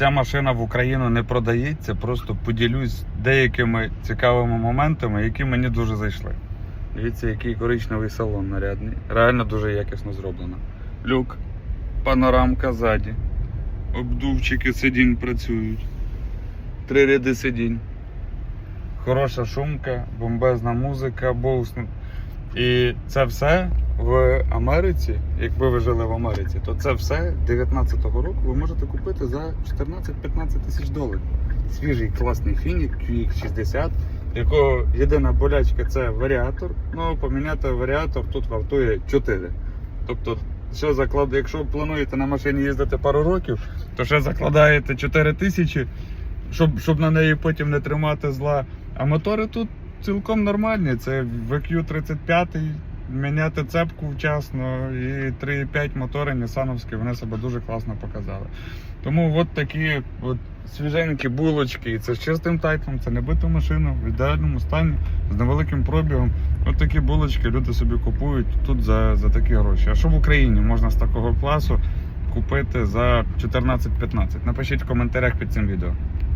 ця машина в Україну не продається, просто поділюсь деякими цікавими моментами, які мені дуже зайшли. Дивіться, який коричневий салон нарядний. Реально дуже якісно зроблено. Люк, панорамка ззаді. Обдувчики сидінь працюють. Три ряди сидінь. Хороша шумка, бомбезна музика, боус. І це все в Америці, якби ви жили в Америці, то це все 19-го року ви можете купити за 14-15 тисяч доларів. Свіжий класний фінік QX60, якого єдина болячка це варіатор. Ну, поміняти варіатор тут вартує 4. Тобто, що заклад... якщо плануєте на машині їздити пару років, то ще закладаєте 4 тисячі, щоб, щоб на неї потім не тримати зла. А мотори тут цілком нормальні. Це VQ35, міняти цепку вчасно і 3.5 мотори Нісановські, вони себе дуже класно показали. Тому от такі от свіженькі булочки, і це з чистим тайтлом, це не бита машина в ідеальному стані, з невеликим пробігом. От такі булочки люди собі купують тут за, за такі гроші. А що в Україні можна з такого класу купити за 14-15? Напишіть в коментарях під цим відео.